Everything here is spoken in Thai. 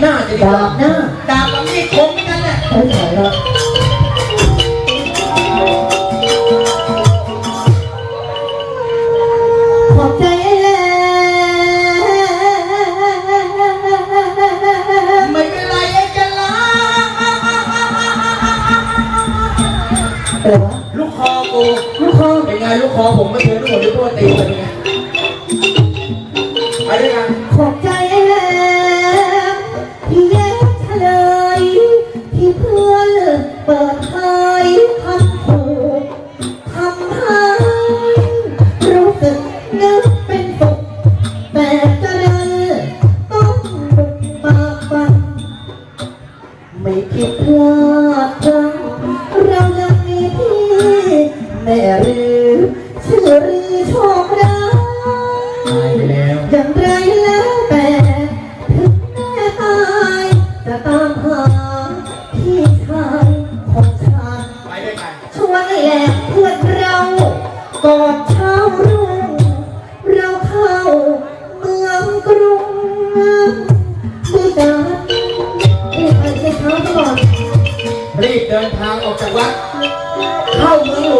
หน้าจะดีกดาว่าบหน้าดาบกับมีดคมเหมือนกันแหละเอ้ยไหนละขอบใจแล้วไม่เป็นไรไอ้จะลาเออวะลูกคอกูลูกคอเป็นไงลูกคอผมไม่เคยรู้หมดหรือตัวตีเป็นไงไปด้วยกั ไม่ผิดพลาดพลั้งเรายังมีพี่แม่หรือชื่อหรือโชคร้ายตาอย่างไรแล้วแต่ถึงแม่ตายจะตามหาพี่ชายของฉันช่วยแลกเพื่อนเรากอด รีบเดินทางออกจากวัด เข้าเมืองหลวง